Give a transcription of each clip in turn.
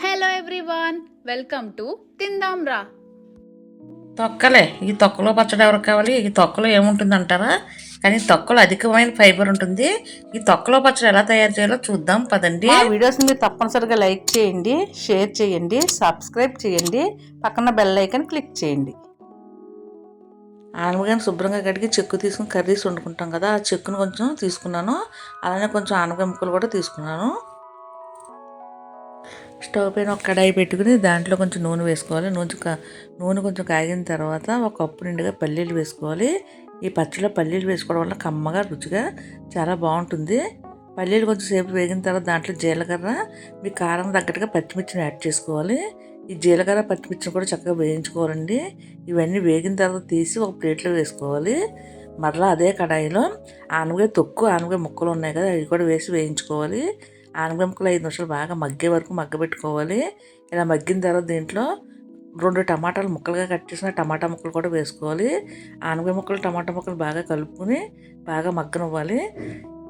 Hello everyone welcome to తిందాం రా తొక్కలే ఈ తొక్కలో పచ్చడి ఎవరికి కావాలి? ఈ తొక్కలో ఏముంటుంది అంటారా కానీ తొక్కలో అధికమైన ఫైబర్ ఉంటుంది. ఈ తొక్కలో పచ్చడి ఎలా తయారు చేయాలో చూద్దాం పదండి. మా వీడియోస్ మీరు తప్పనిసరిగా లైక్ చేయండి షేర్ చేయండి సబ్స్క్రైబ్ చేయండి పక్కన బెల్ ఐకాన్ క్లిక్ చేయండి. ఆనపకాయని శుభ్రంగా కడిగి చెక్కు తీసుకుని కర్రీస్ వండుకుంటాం కదా ఆ చెక్కును కొంచెం తీసుకున్నాను. అలానే కొంచెం ఆనపకాయ ముక్కలు కూడా తీసుకున్నాను. స్టవ్ పైన ఒక కడాయి పెట్టుకుని దాంట్లో కొంచెం నూనె వేసుకోవాలి. నూనె కా- నూనె కొంచెం కాగిన తర్వాత ఒక కప్పు నిండుగా పల్లీలు వేసుకోవాలి. ఈ పచ్చడిలో పల్లీలు వేసుకోవడం వల్ల కమ్మగా రుచిగా చాలా బాగుంటుంది. పల్లీలు కొంచెం సేపు వేగిన తర్వాత దాంట్లో జీలకర్ర మీ కారం తగ్గట్టుగా పచ్చిమిర్చిని యాడ్ చేసుకోవాలి. ఈ జీలకర్ర పచ్చిమిర్చిని కూడా చక్కగా వేయించుకోవాలండి. ఇవన్నీ వేగిన తర్వాత తీసి ఒక ప్లేట్లో వేసుకోవాలి. మరలా అదే కడాయిలో ఆనగ తొక్కు ఆనగ ముక్కలు ఉన్నాయి కదా అవి కూడా వేసి వేయించుకోవాలి. ఆనగంకులు ఐదు నిమిషాలు బాగా మగ్గే వరకు మగ్గబెట్టుకోవాలి. ఇలా మగ్గిన తర్వాత దీంట్లో రెండు టమాటాలు ముక్కలుగా కట్ చేసిన టమాటా ముక్కలు కూడా వేసుకోవాలి. ఆనగ ముక్కలు టమాటా ముక్కలు బాగా కలుపుకొని బాగా మగ్గనివ్వాలి.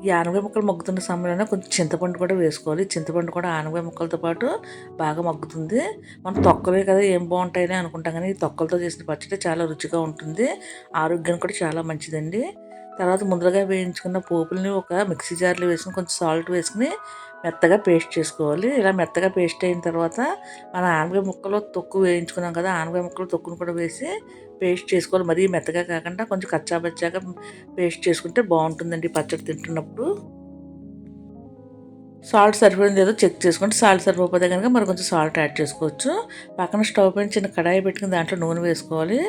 ఈ ఆనగాయ ముక్కలు మగ్గుతున్న సమయంలో కొంచెం చింతపండు కూడా వేసుకోవాలి. చింతపండు కూడా ఆనగాయ ముక్కలతో పాటు బాగా మగ్గుతుంది. మనం తొక్కలే కదా ఏం బాగుంటాయని అనుకుంటాం కానీ ఈ తొక్కలతో చేసిన పచ్చడి చాలా రుచిగా ఉంటుంది. ఆరోగ్యానికి కూడా చాలా మంచిదండి. తర్వాత ముందరగా వేయించుకున్న పోపుల్ని ఒక మిక్సీ జార్లో వేసుకుని కొంచెం సాల్ట్ వేసుకుని మెత్తగా పేస్ట్ చేసుకోవాలి. ఇలా మెత్తగా పేస్ట్ అయిన తర్వాత మన ఆనపకాయ ముక్కలు తొక్కు వేయించుకున్నాం కదా ఆనపకాయ ముక్కలు తొక్కును కూడా వేసి పేస్ట్ చేసుకోవాలి. మరీ మెత్తగా కాకుండా కొంచెం కచ్చాబచ్చాగా పేస్ట్ చేసుకుంటే బాగుంటుందండి పచ్చడి తింటున్నప్పుడు. సాల్ట్ సరిపోయింది ఏదో చెక్ చేసుకుంటే సాల్ట్ సరిపోతే కనుక మరి కొంచెం సాల్ట్ యాడ్ చేసుకోవచ్చు. పక్కన స్టవ్ పైన చిన్న కడాయి పెట్టుకుని దాంట్లో నూనె వేసుకోవాలి.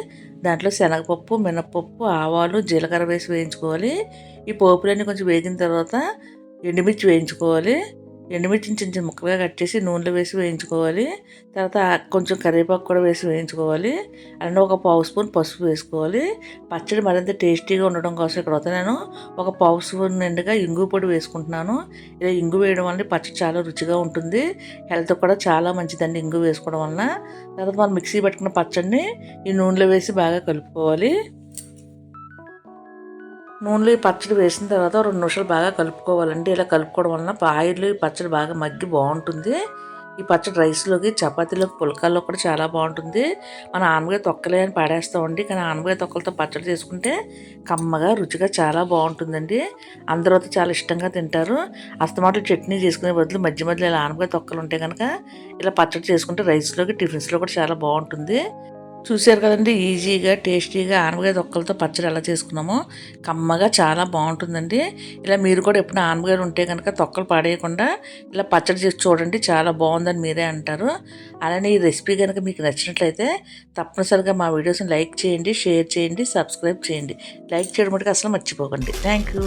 దాంట్లో శనగపప్పు మినపప్పు ఆవాలు జీలకర్ర వేసి వేయించుకోవాలి. ఈ పోపులన్నీ కొంచెం వేగిన తర్వాత ఎండుమిర్చి వేయించుకోవాలి. ఎండుమిర్చిని చిన్న చిన్న ముక్కలుగా కట్ చేసి నూనెలో వేసి వేయించుకోవాలి. తర్వాత కొంచెం కరివేపాకు కూడా వేసి వేయించుకోవాలి. అలానే ఒక పావు స్పూన్ పసుపు వేసుకోవాలి. పచ్చడి మరింత టేస్టీగా ఉండడం కోసం ఇక్కడ వద్ద నేను ఒక పావు స్పూన్ నిండుగా ఇంగు పొడి వేసుకుంటున్నాను. ఇలా ఇంగు వేయడం వల్ల పచ్చడి చాలా రుచిగా ఉంటుంది. హెల్త్ కూడా చాలా మంచిదండి ఇంగు వేసుకోవడం వలన. తర్వాత మనం మిక్సీ పట్టుకున్న పచ్చడిని ఈ నూనెలో వేసి బాగా కలుపుకోవాలి. నూనెలో ఈ పచ్చడి వేసిన తర్వాత రెండు నిమిషాలు బాగా కలుపుకోవాలండి. ఇలా కలుపుకోవడం వలన ఆయిల్ ఈ పచ్చడి బాగా మగ్గి బాగుంటుంది. ఈ పచ్చడి రైస్లోకి చపాతీలోకి పులకాల్లో కూడా చాలా బాగుంటుంది. మన ఆనగాయ తొక్కలే అని పాడేస్తామండి. కానీ ఆనగాయ తొక్కలతో పచ్చడి చేసుకుంటే కమ్మగా రుచిగా చాలా బాగుంటుందండి. అందరూ అయితే చాలా ఇష్టంగా తింటారు. అస్తమాటలు చట్నీ చేసుకునే బదులు మధ్య మధ్యలో ఇలా ఆనగాయ తొక్కలు ఉంటే కనుక ఇలా పచ్చడి చేసుకుంటే రైస్లోకి టిఫిన్స్లో కూడా చాలా బాగుంటుంది. చూశారు కదండి ఈజీగా టేస్టీగా ఆనపకాయ తొక్కలతో పచ్చడి ఎలా చేసుకున్నామో. కమ్మగా చాలా బాగుంటుందండి. ఇలా మీరు కూడా ఎప్పుడు ఆనపకాయలు ఉంటే కనుక తొక్కలు పాడేయకుండా ఇలా పచ్చడి చేసి చూడండి చాలా బాగుందని మీరే అంటారు. అలానే ఈ రెసిపీ కనుక మీకు నచ్చినట్లయితే తప్పనిసరిగా మా వీడియోస్ని లైక్ చేయండి షేర్ చేయండి సబ్స్క్రైబ్ చేయండి. లైక్ చేయడం మటుకు అసలు మర్చిపోకండి. Thank you